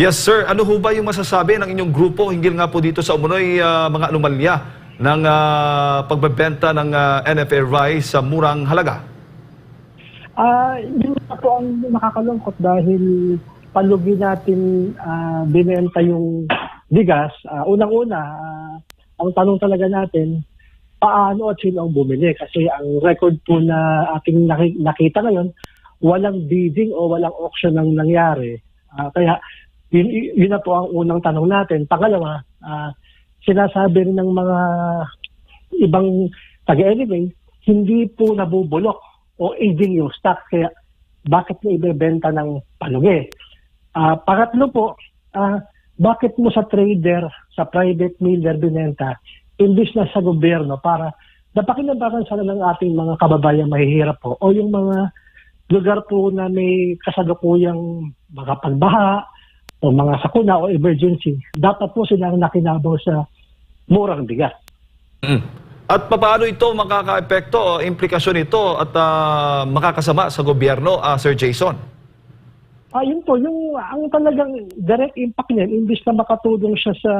Yes, sir. Ano ho ba yung masasabi ng inyong grupo hinggil nga po dito sa umunoy ah, mga anomalya ng ah, pagbebenta ng ah, NFA rice sa murang halaga? Ah, yun na po ang nakakalungkot dahil palugi natin ah, binenta yung bigas. Ah, Unang-una, ah, ang tanong talaga natin, paano at sino ang bumili? Kasi ang record po na ating naki- nakita ngayon, walang bidding o walang auction ang nangyari. Ah, kaya yun, yun na po ang unang tanong natin. Pangalawa, ah, sinasabi rin ng mga ibang taga-elevate, hindi po nabubulok o aging yung stock. Kaya bakit mo ibebenta ng palugi? Ah, pangatlo po, ah, bakit mo sa trader, sa private miller binenta, imbis na sa gobyerno para napakinabangan sana ng ating mga kababayan mahihirap po o yung mga lugar po na may kasalukuyang mga pagbaha o mga sakuna o emergency, dapat po silang nakinabaw sa murang bigas. Mm. At paano ito makaka-epekto o implikasyon ito at ah, makakasama sa gobyerno, ah, Sir Jason? Ah, yun po, yung ang talagang direct impact niyan, imbis na makatulong siya sa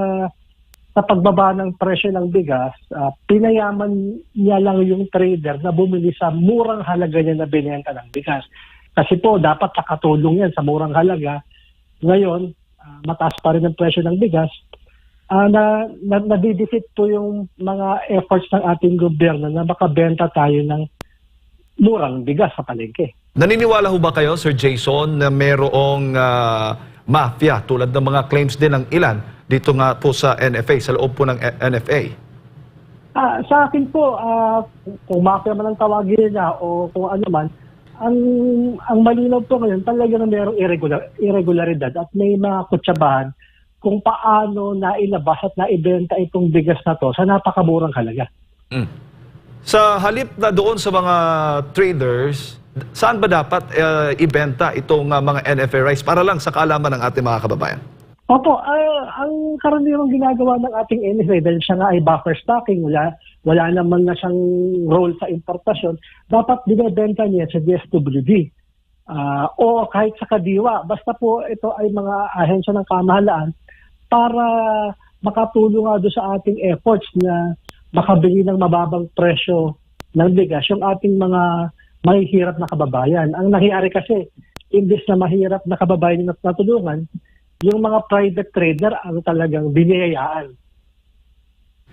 sa pagbaba ng presyo ng bigas, ah, pinayaman niya lang yung trader na bumili sa murang halaga niya na binenta ng bigas. Kasi po, dapat nakatulong yan sa murang halaga. Ngayon, ah, mataas pa rin ang presyo ng bigas. Ah, na, na nadidefeat po yung mga efforts ng ating gobyerno na makabenta tayo ng murang bigas sa palengke. Naniniwala ho ba kayo, Sir Jason, na merong ah, mafia tulad ng mga claims din ng ilan dito nga po sa NFA, sa loob po ng eh, NFA? Ah, sa akin po, ah, kung mafia man ang tawagin niya o kung ano man, ang ang malinaw po ngayon talaga na mayroong irregular, irregularidad at may mga kutsabahan kung paano nailabas at naibenta itong bigas na to sa napakamurang halaga. Mm. Sa halip na doon sa mga traders, saan ba dapat eh, ibenta itong ah, mga NFA rice para lang sa kaalaman ng ating mga kababayan? Opo, ah, ang karaniwang ginagawa ng ating NFA dahil siya nga ay buffer stocking, wala, wala naman na siyang role sa importasyon, dapat binibenta niya sa DSWD. Ah, o kahit sa Kadiwa, basta po ito ay mga ahensya ng kamahalaan para makatulong nga doon sa ating efforts na makabili ng mababang presyo ng bigas yung ating mga mahihirap na kababayan. Ang nangyayari kasi, imbes na mahirap na kababayan na natulungan, yung mga private trader ang talagang biniyayaan